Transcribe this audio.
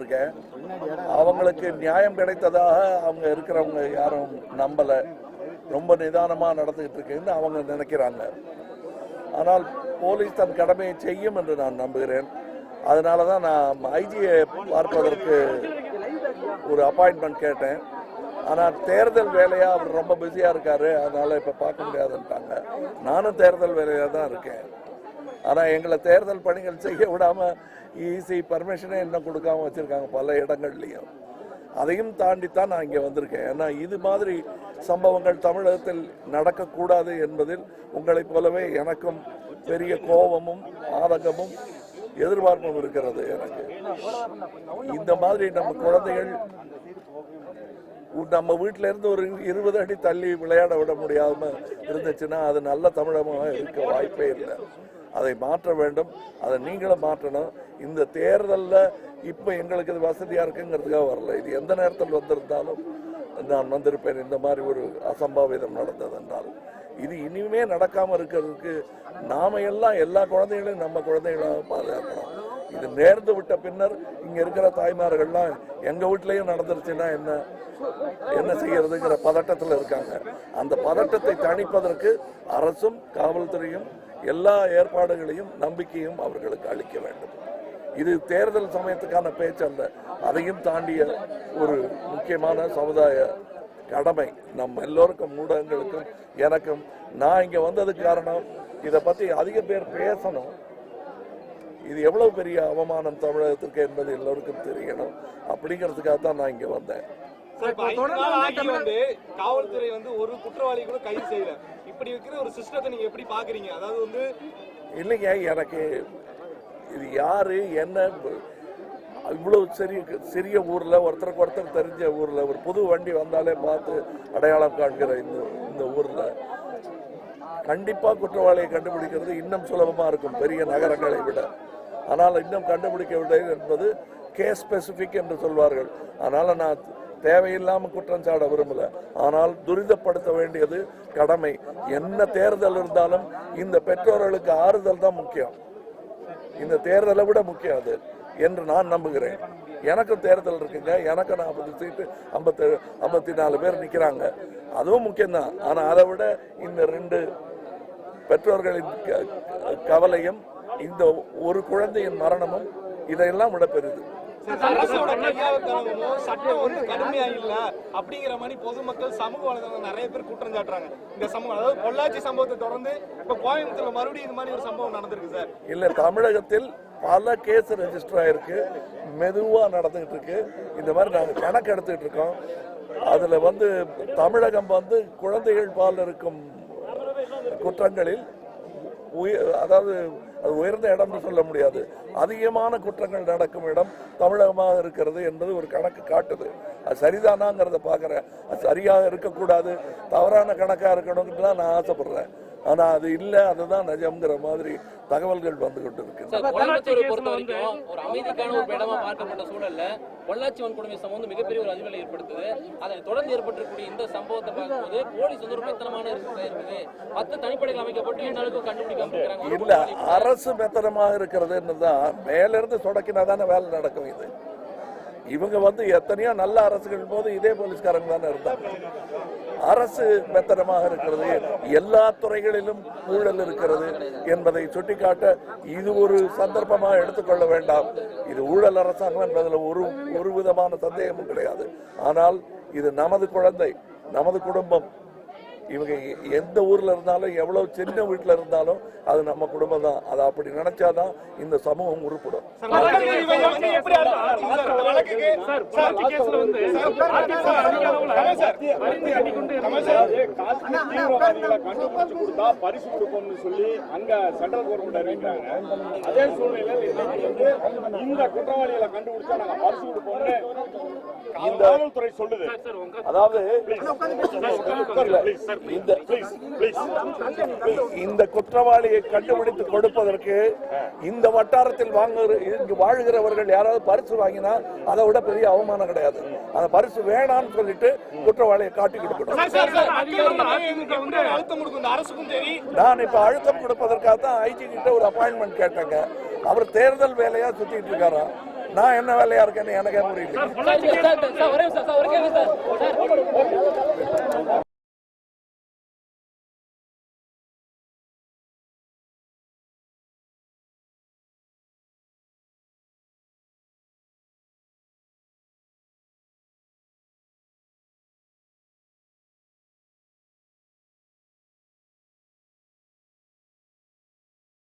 இருக்கேன் அவங்களுக்கு நியாயம் கிடைத்ததாக அவங்க இருக்கிறவங்க யாரும் நம்பல. ரொம்ப நிதானமாக நடந்துகிட்டு இருக்குன்னு அவங்க நினைக்கிறாங்க. ஆனால் போலீஸ் தன் கடமையை செய்யும் என்று நான் நம்புகிறேன். அதனால தான் நான் ஐஜியை பார்ப்பதற்கு ஒரு அப்பாயின்மெண்ட் கேட்டேன். ஆனால் தேர்தல் வேலையாக அவர் ரொம்ப பிஸியாக இருக்காரு. அதனால இப்போ பார்க்க முடியாதுன்ட்டாங்க. நானும் தேர்தல் வேலையாக தான் இருக்கேன். ஆனால் எங்களை தேர்தல் பணிகள் செய்ய விடாம இசி பர்மிஷனே இன்னும் கொடுக்காம வச்சுருக்காங்க பல இடங்கள்லையும். அதையும் தாண்டித்தான் நான் இங்கே வந்திருக்கேன். ஏன்னா இது மாதிரி சம்பவங்கள் தமிழகத்தில் நடக்கக்கூடாது என்பதில் உங்களைப் போலவே எனக்கும் பெரிய கோபமும் ஆதங்கமும் எதிர்பார்ப்பும் இருக்கிறது எனக்கு. இந்த மாதிரி நம்ம குழந்தைகள் நம்ம வீட்டில இருந்து ஒரு இருபது அடி தள்ளி விளையாட விட முடியாம இருந்துச்சுன்னா அது நல்ல தமிழகமாக இருக்க வாய்ப்பே இல்லை. அதை மாற்ற வேண்டும். அதை நீங்களும் மாற்றணும். இந்த தேர்தலில் இப்போ எங்களுக்கு இது வசதியாக இருக்குங்கிறதுக்காக வரல. இது எந்த நேரத்தில் வந்திருந்தாலும் நான் வந்திருப்பேன். இந்த மாதிரி ஒரு அசம்பாவிதம் நடந்தது என்றால் இது இனிமே நடக்காமல் இருக்கிறதுக்கு நாம எல்லாம் எல்லா குழந்தைகளையும் நம்ம குழந்தைகளாக பாதுகாக்கணும். இது நேர்ந்து விட்ட பின்னர் இங்க இருக்கிற தாய்மார்கள்லாம் எங்க வீட்லயும் நடந்துருச்சுன்னா என்ன? என்ன செய்யறதுங்கிற பதட்டத்தில் இருக்காங்க. அந்த பதட்டத்தை தணிப்பதற்கு அரசும் காவல்துறையும் எல்லா ஏற்பாடுகளையும் நம்பிக்கையும் அவர்களுக்கு அளிக்க வேண்டும். இது தேர்தல் சமயத்துக்கான பேச்சு அல்ல. அதையும் தாண்டிய ஒரு முக்கியமான சமுதாய கடமை. நம்ம எல்லோருக்கும் ஊடகங்களுக்கும் எனக்கும். நான் இங்க வந்ததுக்கு காரணம் இதை பத்தி அதிக பேர் பேசணும். இது எவ்வளவு பெரிய அவமானம் தமிழகத்திற்கு என்பது எல்லோருக்கும் தெரியணும். அப்படிங்கிறதுக்காக தான் நான் இங்க வந்தேன். காவல்துறை வந்து ஒரு குற்றவாளி கூட கைது செய்யல. இப்படி இருக்கிற ஒரு சிஸ்டத்தை நீங்க எப்படி பாக்குறீங்க? அதாவது வந்து இல்லைங்க எனக்கு இது யாரு என்ன இவ்வளவு சிறிய சிறிய ஊர்ல ஒருத்தருக்கு ஒருத்தர் தெரிஞ்ச ஊர்ல ஒரு புது வண்டி வந்தாலே பார்த்து அடையாளம் காண்கிற இந்த இந்த ஊர்ல. கண்டிப்பா குற்றவாளியை கண்டுபிடிக்கிறது இன்னும் சுலபமா இருக்கும் பெரிய நகரங்களை விட. ஆனால் இன்னும் கண்டுபிடிக்கவில்லை என்பது கேஸ் ஸ்பெசிபிக் என்று சொல்வார்கள். அதனால நான் தேவையில்லாம குற்றம் சாட விரும்பல. ஆனால் துரிதப்படுத்த வேண்டியது கடமை. என்ன தேர்தல் இருந்தாலும் இந்த பெற்றோர்களுக்கு ஆறுதல் தான் முக்கியம். இந்த தேர்தலை விட முக்கியம் அது. என்று நான் நம்புகிறேன். எனக்கும் தேர்தல் இருக்குங்க. எனக்கு நாற்பது சீட்டு ஐம்பத்தி ஐம்பத்தி நாலு பேர் நிற்கிறாங்க அதுவும் முக்கியம்தான். ஆனால் அதை விட இந்த ரெண்டு பெற்றோர்களின் கவலையும் இந்த ஒரு குழந்தையின் மரணமும் இதையெல்லாம் விட பெரிது. சட்டம் வந்து கடுமையா இல்ல அப்படிங்கிற மாதிரி பொதுமக்கள் சமூக வலைதளங்கள் நிறைய பேர் குற்றம் சாட்டுறாங்க. இந்த சமூகம் அதாவது பொள்ளாச்சி சம்பவத்தை தொடர்ந்து இப்ப கோயம்புத்தூர்ல மறுபடியும் இது மாதிரி ஒரு சம்பவம் நடந்திருக்கு சார். இல்ல தமிழகத்தில் பல கேஸ் ரெஜிஸ்டர் ஆயிருக்கு. மெதுவாக நடந்துகிட்டு இருக்கு இந்த மாதிரி நாங்கள் கணக்கு எடுத்துக்கிட்டு இருக்கோம் அதில் வந்து தமிழகம் வந்து குழந்தைகள் பால் இருக்கும் குற்றங்களில் உயர் அதாவது அது உயர்ந்த இடம்னு சொல்ல முடியாது. அதிகமான குற்றங்கள் நடக்கும் இடம் தமிழகமாக இருக்கிறது என்பது ஒரு கணக்கு காட்டுது. அது சரிதானாங்கிறத பார்க்குறேன். அது சரியாக இருக்கக்கூடாது. தவறான கணக்காக இருக்கணும்னு தான் நான் ஆசைப்படுறேன். ஆனால் அது இல்லை அதுதான் நிஜம்ங்கிற மாதிரி தகவல்கள் வந்து கொண்டு இருக்கு பொள்ளாச்சி வன்கொடுமை சம்பவம் மிகப்பெரிய ஒரு அதிர்வலை ஏற்படுத்துது. அதை தொடர்ந்து ஏற்பட்டிருக்கக்கூடிய இந்த சம்பவத்தை பார்க்கும்போது போலீஸ் வந்து ஒரு மெத்தனமான இருக்கிறதா இருக்குது. பத்து தனிப்படைகள் அமைக்கப்பட்டு இருக்கிறாங்க இல்ல அரசு மெத்தனமாக இருக்கிறதுன்னு தான் மேல இருந்து தொடக்கினா தானே வேலை நடக்கும் இது. இவங்க வந்து எத்தனையோ நல்ல அரசுகள் போது இதே போலீஸ்காரங்க தானே இருந்தாங்க. அரசு மெத்தனமாக இருக்கிறது எல்லா துறைகளிலும் ஊழல் இருக்கிறது என்பதை சுட்டிக்காட்ட இது ஒரு சந்தர்ப்பமாக எடுத்துக்கொள்ள வேண்டாம். இது ஊழல் அரசாங்கம் என்பதில் ஒரு ஒரு விதமான சந்தேகமும் கிடையாது. ஆனால் இது நமது குழந்தை நமது குடும்பம் இவங்க எந்த ஊர்ல இருந்தாலும் எவ்வளவு சின்ன வீட்டுல இருந்தாலும் அது நம்ம குடும்பம் தான் அதை அப்படி நினைச்சாதான் இந்த சமூகம் உருப்படும் பரிசு கொடுப்போம்னு சொல்லி அங்க சென்ட்ரல் கவர்மெண்ட் அறிவிக்கிறாங்க அதே சூழ்நிலையில் இந்த குற்றவாளிகளை கண்டுபிடிச்சா நாங்க பரிசு கொடுப்போம்னு இந்த காவல்துறை சொல்லுது அதாவது. இந்த. இந்த குற்றவாளியை கண்டுபிடித்து கொடுப்பதற்கு இந்த வட்டாரத்தில் வாங்குகிற இங்கு வாழ்கிறவர்கள் யாராவது பரிசு வாங்கினா அதை விட பெரிய அவமானம் கிடையாது. அந்த பரிசு வேணாம்னு சொல்லிட்டு குற்றவாளியை காட்டி கொடுக்கணும் நான் இப்ப அழுத்தம் கொடுப்பதற்காக தான் ஐஜி கிட்ட ஒரு அப்பாயின்மெண்ட் கேட்டேங்க. அவர் தேர்தல் வேலையா சுத்திட்டு இருக்காராம் நான் என்ன வேலையா இருக்கேன்னு எனக்கே புரியல.